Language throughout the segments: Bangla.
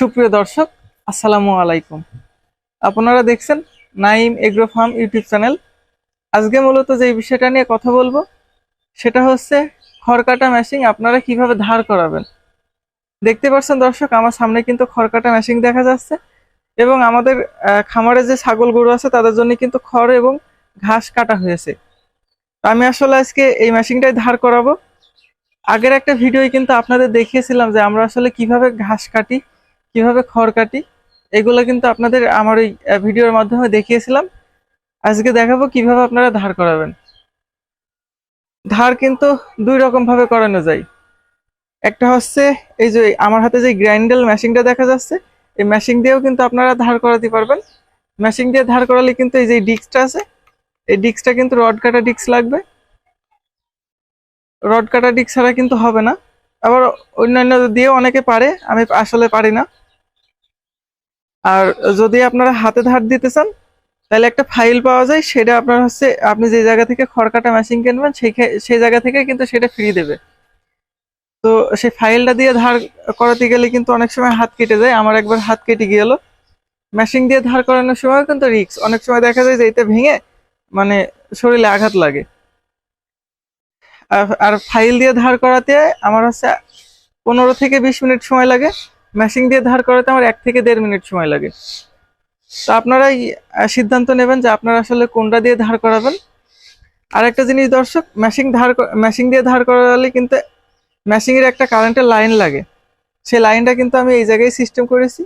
সুপ্রিয় দর্শক, আসসালামু আলাইকুম। আপনারা দেখছেন Naim agro farm YouTube channel. আজকে মূলত যে বিষয়টা নিয়ে কথা বলব, সেটা হচ্ছে খড়কাটা মেশিন আপনারা কীভাবে ধার করাবেন। দেখতে পাচ্ছেন দর্শক, আমার সামনে কিন্তু খড়কাটা মেশিন দেখা যাচ্ছে এবং আমাদের খামারে যে ছাগল গরু আছে, তাদের জন্য কিন্তু খড় এবং ঘাস কাটা হয়েছে। আমি আসলে আজকে এই মেশিনটাই ধার করাবো। আগের একটা ভিডিওই কিন্তু আপনাদের দেখিয়েছিলাম যে আমরা আসলে কীভাবে ঘাস কাটি কীভাবে খড় কাটি, এগুলো কিন্তু আপনাদের আমার এই ভিডিওর মাধ্যমে দেখিয়েছিলাম। আজকে দেখাবো কীভাবে আপনারা ধার করাবেন। ধার কিন্তু দুই রকম ভাবে করানো যায়। একটা হচ্ছে এই যে, আমার হাতে যে গ্রাইন্ডাল মেশিনটা দেখা যাচ্ছে, এই মেশিন দিয়েও কিন্তু আপনারা ধার করাতে পারবেন। মেশিন দিয়ে ধার করালে কিন্তু এই যে ডিস্কটা আছে, এই ডিস্কটা কিন্তু রড কাটা ডিস্ক লাগবে। রড কাটা ডিস্ক ছাড়া কিন্তু হবে না। আবার অন্যান্য দিয়েও অনেকে পারে, আমি আসলে পারি না। আর যদি আপনারা হাতে ধার দিতে চান, তাহলে একটা ফাইল পাওয়া যায়, সেটা আপনার হচ্ছে, আপনি যে জায়গা থেকে খড়কাটা মেশিন কিনবেন, সেই সেই জায়গা থেকে কিন্তু সেটা ফ্রি দেবে। তো সেই ফাইলটা দিয়ে ধার করাতে গেলে কিন্তু অনেক সময় হাত কেটে যায়। আমার একবার হাত কেটে গেল। মেশিন দিয়ে ধার করানোর সময় কিন্তু রিস্ক অনেক সময় দেখা যায় যে এটা ভেঙে মানে শরীরে আঘাত লাগে। আর ফাইল দিয়ে ধার করাতে আমার হচ্ছে পনেরো থেকে বিশ মিনিট সময় লাগে। মেশিন দিয়ে ধার করাতে আমার এক থেকে দেড় মিনিট সময় লাগে। তো আপনারাই সিদ্ধান্ত নেবেন যে আপনারা আসলে কোনটা দিয়ে ধার করাবেন। আর একটা জিনিস দর্শক মেশিন ধার মেশিন দিয়ে ধার করালে কিন্তু মেশিনের একটা কারেন্টের লাইন লাগে। সেই লাইনটা কিন্তু আমি এই জায়গায় সিস্টেম করেছি।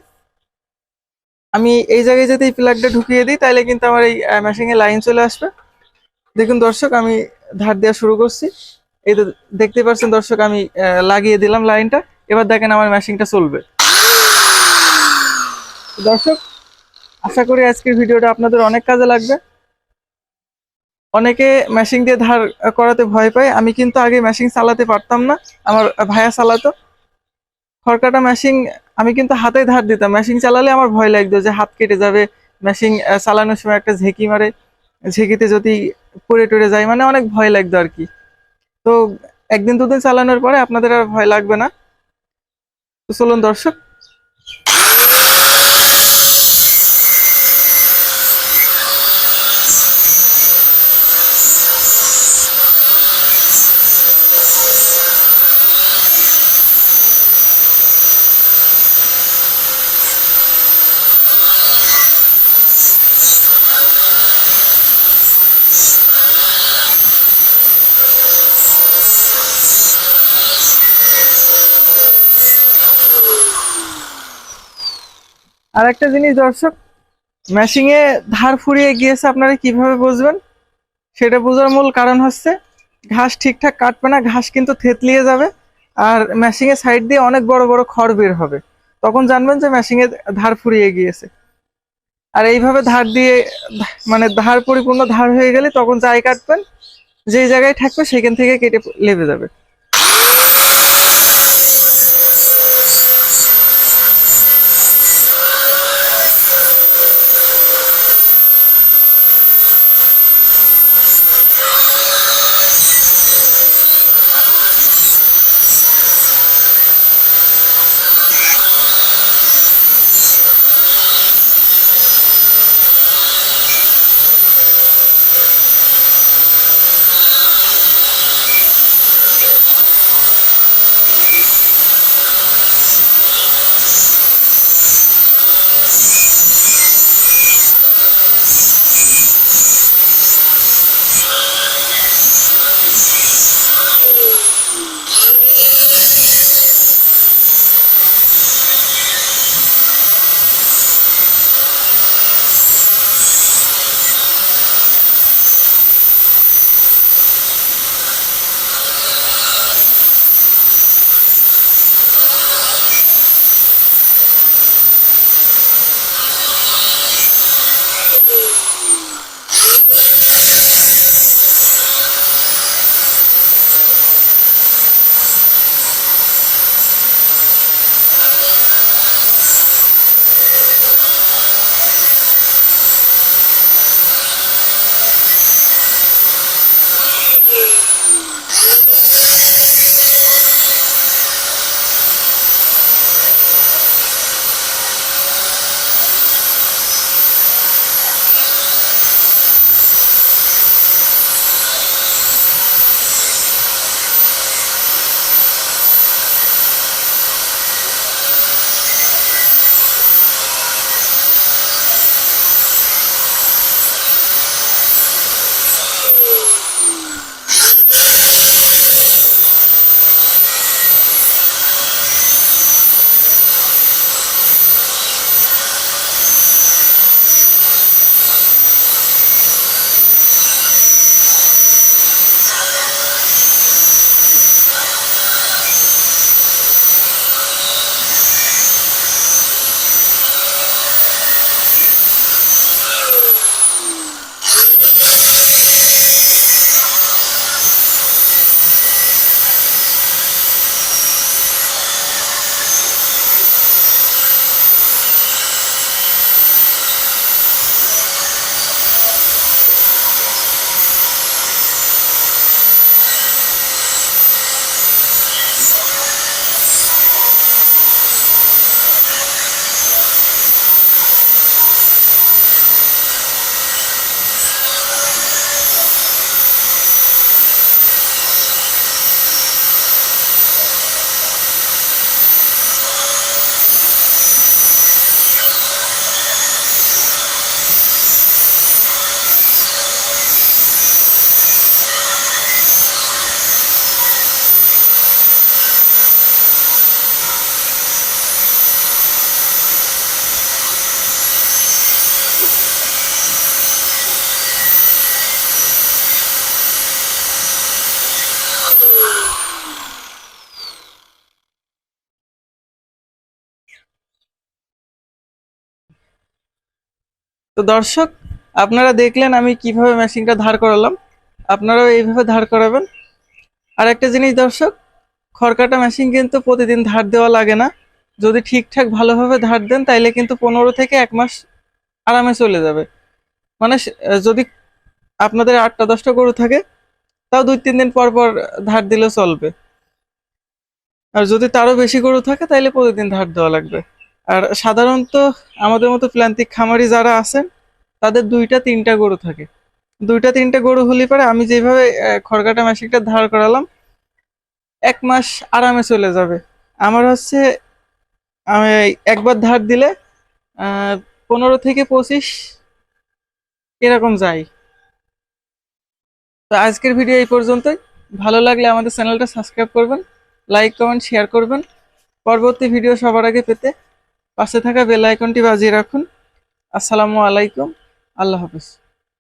আমি এই জায়গায় যদি এই প্লাগটা ঢুকিয়ে দিই, তাহলে কিন্তু আমার এই মেশিনের লাইন চলে আসবে। দেখুন দর্শক, আমি ধার দেওয়া শুরু করছি। এই দেখতে পাচ্ছেন দর্শক, আমি লাগিয়ে দিলাম লাইনটা এবার দেখেন আমার মেশিনটা চলবে। দর্শক, আশা করি আজকের ভিডিওটা আপনাদের অনেক কাজে লাগবে। অনেকে মেশিন দিয়ে ধার করাতে ভয় পায়, আমি কিন্তু আগে মেশিন চালাতে পারতাম না, আমার ভাইয়া চালাতো। খড়কাটা মেশিন আমি কিন্তু হাতে ধার দিতাম। মেশিন চালালে আমার ভয় লাগতো যে হাত কেটে যাবে। মেশিন চালানোর সময় একটা ঝেঁকি মারে। ঝেঁকিতে যদি পড়ে টড়ে যায় মানে অনেক ভয় লাগতো আর কি। তো একদিন দুদিন চালানোর পরে আপনাদের আর ভয় লাগবে না। চলুন দর্শক আর একটা জিনিস দর্শক মেশিংয়ে ধার ফুরিয়ে গিয়েছে, আপনারা কীভাবে বুঝবেন? সেটা বোঝার মূল কারণ হচ্ছে, ঘাস ঠিকঠাক কাটবে না, ঘাস কিন্তু থেতলিয়ে যাবে, আর মেশিংয়ের সাইড দিয়ে অনেক বড় বড় খড় বের হবে। তখন জানবেন যে মেশিংয়ে ধার ফুরিয়ে গিয়েছে। আর এইভাবে ধার দিয়ে মানে ধার পরিপূর্ণ ধার হয়ে গেলে তখন যাই কাটবেন, যেই জায়গায় থাকবে সেখান থেকে কেটে লেবে যাবে। তো দর্শক, আপনারা দেখলেন আমি কীভাবে মেশিনটা ধার করালাম। আপনারাও এইভাবে ধার করাবেন। আর একটা জিনিস দর্শক, খড়কাটা মেশিন কিন্তু প্রতিদিন ধার দেওয়া লাগে না। যদি ঠিকঠাক ভালোভাবে ধার দেন, তাইলে কিন্তু পনেরো থেকে এক মাস আরামে চলে যাবে। মানে যদি আপনাদের আটটা, দশটা গরু থাকে, তাও দুই, তিন দিন পর পর ধার দিলে চলবে। আর যদি তারও বেশি গরু থাকে, তাইলে প্রতিদিন ধার দেওয়া লাগবে। আর সাধারণত আমাদের মতো প্লান্তিক খামারি যারা আছেন, তাদের দুইটা তিনটা গরু থাকে। দুইটা তিনটা গরু হলে পরে আমি যেভাবে খড়কাটা মেশিনটা ধার করালাম, এক মাস আরামে চলে যাবে। আমার হচ্ছে, আমি একবার ধার দিলে পনেরো থেকে পঁচিশ এরকম যায়। তো আজকের ভিডিও এই পর্যন্তই। ভালো লাগলে আমাদের চ্যানেলটা সাবস্ক্রাইব করবেন, লাইক, কমেন্ট, শেয়ার করবেন। পরবর্তী ভিডিও সবার আগে পেতে পাশে থাকা বেল আইকনটি বাজিয়ে রাখুন। আসসালামু আলাইকুম। আল্লাহ হাফিজ।